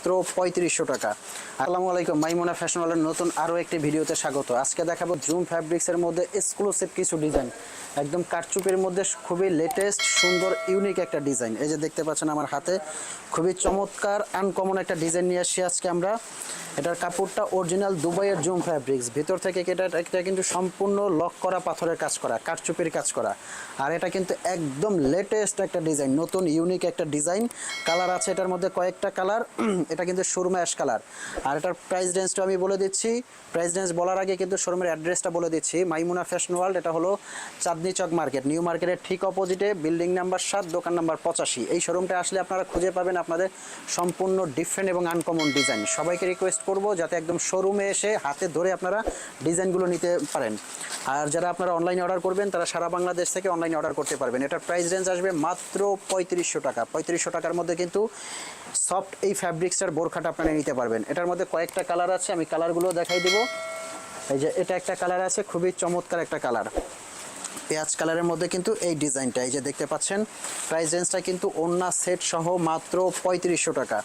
মাত্র পঁয়ত্রিশশো টাকা। আসসালামু আলাইকুম, মাইমোনা ফ্যাশন ওয়ালের নতুন আরও একটি ভিডিওতে স্বাগত। আজকে দেখাবো জুম ফ্যাব্রিক্সের মধ্যে এক্সক্লুসিভ কিছু ডিজাইন একদম কারচুপির মধ্যে খুবই লেটেস্ট সুন্দর ইউনিক একটা ডিজাইন এই যে দেখতে পাচ্ছেন আমার হাতে, খুবই চমৎকার আনকমন একটা ডিজাইন নিয়ে আসছি আজকে আমরা। এটার কাপড়টা অরিজিনাল দুবাইয়ের জুম ফ্যাব্রিক্স ভিতর থেকে এটা এটা কিন্তু সম্পূর্ণ লক করা, পাথরের কাজ করা কারচুপির কাজ করা। আর এটা কিন্তু একদম লেটেস্ট একটা ডিজাইন নতুন ইউনিক একটা ডিজাইন কালার আছে এটার মধ্যে কয়েকটা কালার এটা কিন্তু শোরুম অ্যাশ কালার আর এটার প্রাইস রেঞ্জটা আমি বলে দিচ্ছি। প্রাইস রেঞ্জ বলার আগে কিন্তু শোরুমের অ্যাড্রেসটা বলে দিচ্ছি। মাইমুনা ফ্যাশন ওয়ার্ল্ড এটা হলো চাঁদনি চক মার্কেট নিউ মার্কেটের ঠিক অপোজিটে বিল্ডিং নাম্বার সাত, দোকান নাম্বার পঁচাশি। এই শোরুমটা আসলে আপনারা খুঁজে পাবেন আপনাদের সম্পূর্ণ ডিফারেন্ট এবং আনকমন ডিজাইন সবাইকে রিকোয়েস্ট করব যাতে একদম শোরুমে এসে হাতে ধরে আপনারা ডিজাইনগুলো নিতে পারেন। আর যারা আপনারা অনলাইনে অর্ডার করবেন, তারা সারা বাংলাদেশ থেকে অনলাইনে অর্ডার করতে পারবেন। এটার প্রাইস রেঞ্জ আসবে মাত্র পঁয়ত্রিশশো টাকা। পঁয়ত্রিশশো টাকার মধ্যে কিন্তু সফট এই ফ্যাব্রিক্সটার বোরখাটা আপনারা নিতে পারবেন। এটার মধ্যে কয়েকটা কালার আছে, আমি কালারগুলো দেখাই দিব। এই যে এটা একটা কালার আছে, খুবই চমৎকার একটা কালার। পেঁয়াজ কালারের মধ্যে কিন্তু এই ডিজাইনটা, এই যে দেখতে পাচ্ছেন, প্রাইস রেঞ্জটা কিন্তু ওন্না সেট সহ মাত্র পঁয়ত্রিশশো টাকা।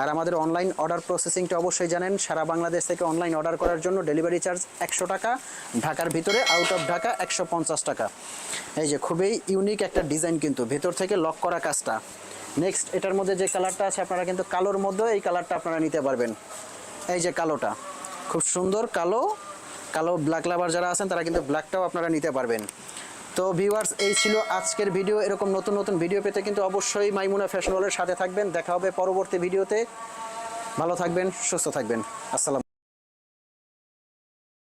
আর আমাদের অনলাইন অর্ডার প্রসেসিংটা অবশ্যই জানেন, সারা বাংলাদেশ থেকে অনলাইন অর্ডার করার জন্য ডেলিভারি চার্জ একশো টাকা, ঢাকার ভিতরে আউট অফ ঢাকা একশো পঞ্চাশ টাকা। এই যে খুবই ইউনিক একটা ডিজাইন কিন্তু, ভেতর থেকে লক করা কাজটা। নেক্সট এটার মধ্যে যে কালারটা আছে, আপনারা কিন্তু কালোর মধ্যে এই কালারটা আপনারা নিতে পারবেন। এই যে কালোটা, খুব সুন্দর কালো কালো ব্ল্যাক লাভার যারা আছেন, তারা কিন্তু ব্ল্যাকটাও আপনারা নিতে পারবেন। তো ভিউয়ার্স এই ছিল আজকের ভিডিও এরকম নতুন নতুন ভিডিও পেতে কিন্তু অবশ্যই মাইমুনা ফ্যাশন ওয়ালের সাথে থাকবেন। দেখা হবে পরবর্তী ভিডিওতে ভালো থাকবেন, সুস্থ থাকবেন। আসসালাম